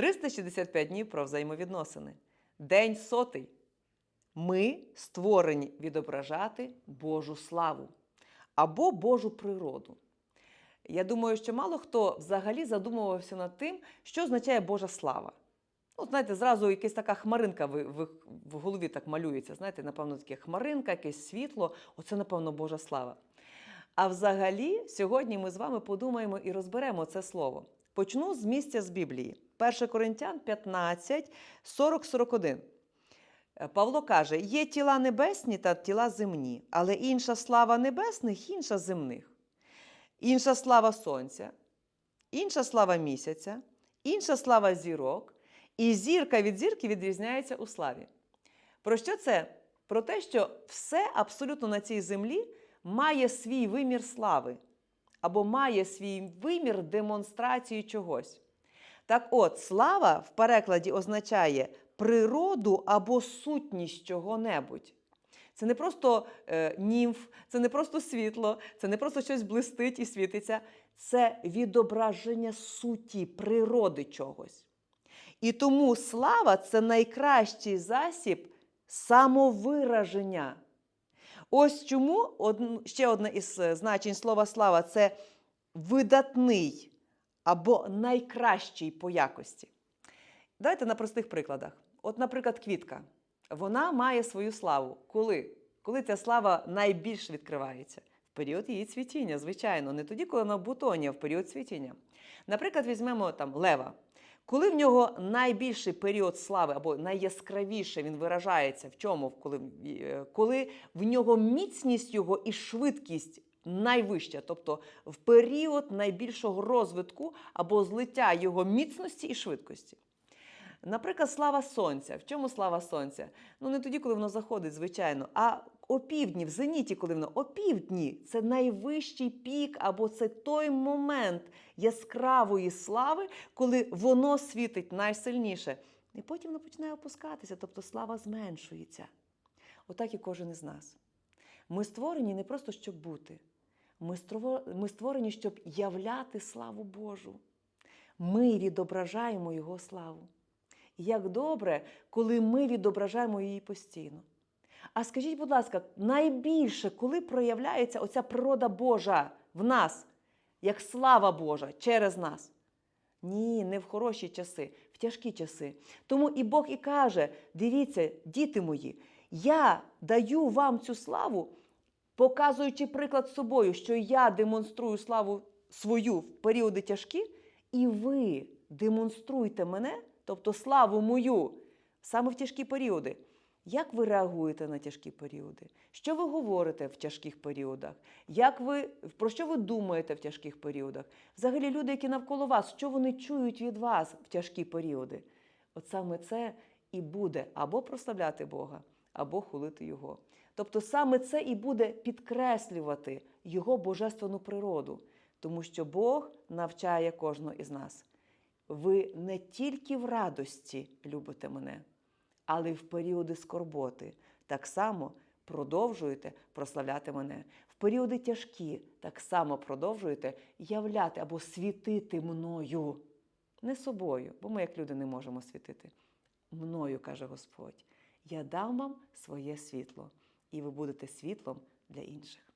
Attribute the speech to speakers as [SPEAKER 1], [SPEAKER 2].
[SPEAKER 1] 365 днів про взаємовідносини. День сотий. Ми створені відображати Божу славу або Божу природу. Я думаю, що мало хто взагалі задумувався над тим, що означає Божа слава. От, знаєте, зразу якась така хмаринка в, в, в голові так малюється. Знаєте, напевно, таке хмаринка, якесь світло. Оце, напевно, Божа слава. А взагалі, сьогодні ми з вами подумаємо і розберемо це слово. Почну з місця з Біблії. 1 Коринтян 15, 40-41. Е, Павло каже: є тіла небесні та тіла земні, але інша слава небесних, інша земних, інша слава сонця, інша слава місяця, інша слава зірок, і зірка від зірки відрізняється у славі. Про що це? Про те, що все абсолютно на цій землі має свій вимір слави або має свій вимір демонстрації чогось. Так от, слава в перекладі означає природу або сутність чого-небудь. Це не просто е, німф, це не просто світло, це не просто щось блистить і світиться, це відображення суті, природи чогось. І тому слава це найкращий засіб самовираження. Ось чому ще одне із е, значень слова слава це видатний або найкращий по якості. Давайте на простих прикладах. От, наприклад, квітка. Вона має свою славу. Коли? Коли ця слава найбільш відкривається? В період її цвітіння, звичайно, не тоді, коли вона в бутоні, а в період цвітіння. Наприклад, візьмемо там лева. Коли в нього найбільший період слави або найяскравіше він виражається в чому? Коли, е, коли в нього міцність його і швидкість найвища, тобто в період найбільшого розвитку або злиття його міцності і швидкості. Наприклад, слава сонця. В чому слава сонця? Ну не тоді, коли воно заходить, звичайно, а опівдні, в зеніті, коли воно опівдні, це найвищий пік, або це той момент яскравої слави, коли воно світить найсильніше. І потім воно починає опускатися, тобто слава зменшується. Отак і кожен із нас. Ми створені не просто щоб бути. Ми створені, щоб являти славу Божу. Ми відображаємо Його славу. Як добре, коли ми відображаємо її постійно. А скажіть, будь ласка, найбільше, коли проявляється оця природа Божа в нас, як слава Божа через нас? Ні, не в хороші часи, в тяжкі часи. Тому і Бог і каже: дивіться, діти мої, я даю вам цю славу, показуючи приклад собою, що я демонструю славу свою в періоди тяжкі, і ви демонструйте мене, тобто славу мою, саме в тяжкі періоди. Як ви реагуєте на тяжкі періоди? Що ви говорите в тяжких періодах? Як ви, про що ви думаєте в тяжких періодах? Взагалі, люди, які навколо вас, що вони чують від вас в тяжкі періоди? От саме це і буде або прославляти Бога, або хулити Його. Тобто саме це і буде підкреслювати Його божественну природу, тому що Бог навчає кожного із нас. Ви не тільки в радості любите мене, але й в періоди скорботи так само продовжуєте прославляти мене. В періоди тяжкі так само продовжуєте являти або світити мною. Не собою, бо ми, як люди, не можемо світити. Мною, каже Господь, я дам вам своє світло, і ви будете світлом для інших.